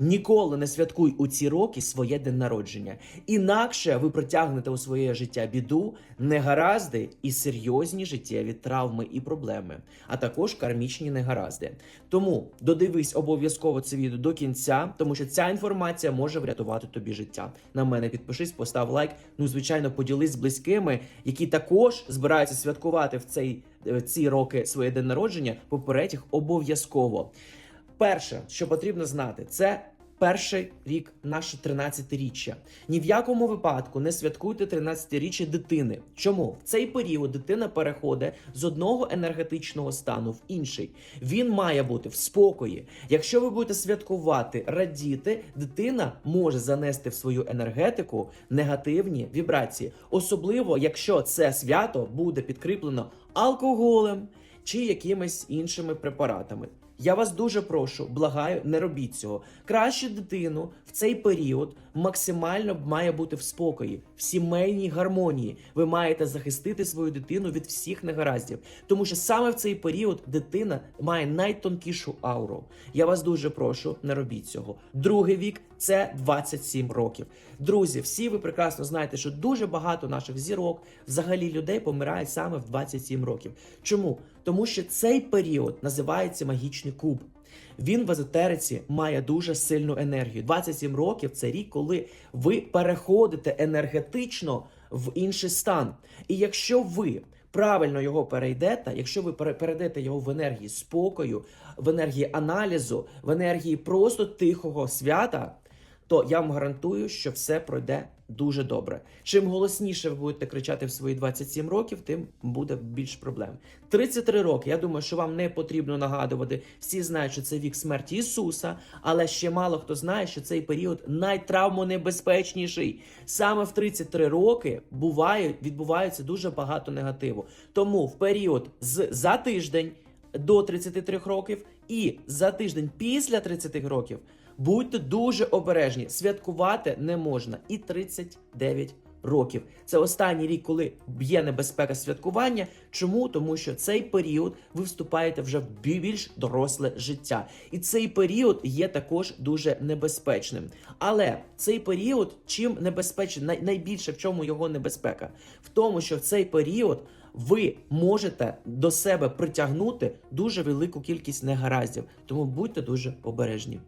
Ніколи не святкуй у ці роки своє день народження. Інакше ви притягнете у своє життя біду, негаразди і серйозні життєві травми і проблеми, а також кармічні негаразди. Тому додивись обов'язково це відео до кінця, тому що ця інформація може врятувати тобі життя. На мене підпишись, постав лайк. Ну, звичайно, поділись з близькими, які також збираються святкувати в цей ці роки своє день народження. Попередь їх обов'язково. Перше, що потрібно знати, це перший рік наше 13-річчя. Ні в якому випадку не святкуйте 13-річчя дитини. Чому в цей період дитина переходить з одного енергетичного стану в інший? Він має бути в спокої. Якщо ви будете святкувати, радіти, дитина може занести в свою енергетику негативні вібрації, особливо якщо це свято буде підкріплено алкоголем чи якимись іншими препаратами. Я вас дуже прошу, благаю, не робіть цього. Краще дитину в цей період максимально має бути в спокої, в сімейній гармонії. Ви маєте захистити свою дитину від всіх негараздів, тому що саме в цей період дитина має найтонкішу ауру. Я вас дуже прошу, не робіть цього. Другий вік це 27 років. Друзі, всі ви прекрасно знаєте, що дуже багато наших зірок, взагалі людей, помирають саме в 27 років. Чому? Тому що цей період називається магічний куб. Він в езотериці має дуже сильну енергію. 27 років це рік, коли ви переходите енергетично в інший стан. І якщо ви правильно його перейдете, якщо ви пере- перейдете його в енергії спокою, в енергії аналізу, в енергії просто тихого свята, то я вам гарантую, що все пройде дуже добре. Чим голосніше ви будете кричати в свої 27 років, тим буде більш проблем. 33 роки. Я думаю, що вам не потрібно нагадувати. Всі знають, що це вік смерті Ісуса, але ще мало хто знає, що цей період найтравмонебезпечніший. Саме в 33 роки буває, відбувається дуже багато негативу. Тому в період з за тиждень до 33 років і за тиждень після 30 років будьте дуже обережні. Святкувати не можна. І 39 років. Це останній рік, коли є небезпека святкування. Чому? Тому що цей період ви вступаєте вже в більш доросле життя. І цей період є також дуже небезпечним. Але цей період чим небезпечний, найбільше в чому його небезпека? В тому, що в цей період ви можете до себе притягнути дуже велику кількість негараздів. Тому будьте дуже обережні.